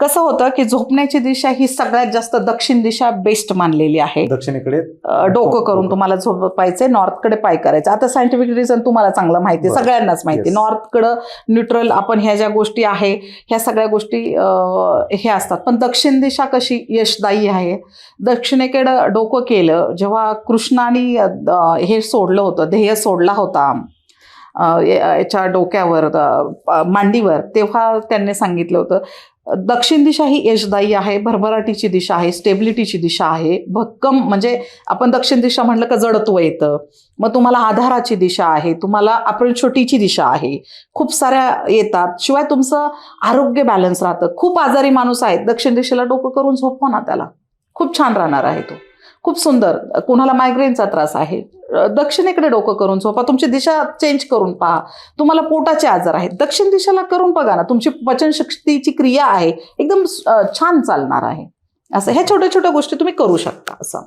कसं होतं की झोपण्याची दिशा ही सगळ्यात जास्त दक्षिण दिशा बेस्ट मानलेली आहे. दक्षिणेकडे डोकं करून तुम्हाला झोपायचंय नॉर्थकडे पाय करायचं आता सायंटिफिक रिझन तुम्हाला चांगलं माहिती. सगळ्यांनाच माहिती. नॉर्थकडं न्यूट्रल आपण ह्या ज्या गोष्टी आहे ह्या सगळ्या गोष्टी हे असतात. पण दक्षिण दिशा कशी यशदायी आहे? दक्षिणेकडं डोकं केलं जेव्हा कृष्णाने हे सोडलं होतं ध्येय सोडला होता. याच्या डोक्यावर मांडीवर तेव्हा त्यांनी सांगितलं होतं दक्षिण दिशा ही यशदायी आहे भरभराटीची दिशा आहे स्टेबिलिटीची दिशा आहे भक्कम म्हणजे आपण दक्षिण दिशा म्हटलं का जडत्व येतं. मग तुम्हाला आधाराची दिशा आहे तुम्हाला आपण छोटीची दिशा आहे. खूप साऱ्या येतात. शिवाय तुमचं आरोग्य बॅलन्स राहतं. खूप आजारी माणूस आहेत. दक्षिण दिशेला डोकं करून झोपवा ना त्याला. खूप छान राहणार आहे तो. खूप सुंदर. कुणाला मायग्रेनचा त्रास आहे दक्षिणेकडे डोकं करून झोपा तुमची दिशा चेंज करून पहा. तुम्हाला पोटाचे आजार आहेत. दक्षिण दिशेला करून बघा ना तुमची पचनशक्तीची क्रिया आहे एकदम छान चालणार आहे. असं ह्या छोट्या छोट्या गोष्टी तुम्ही करू शकता असं.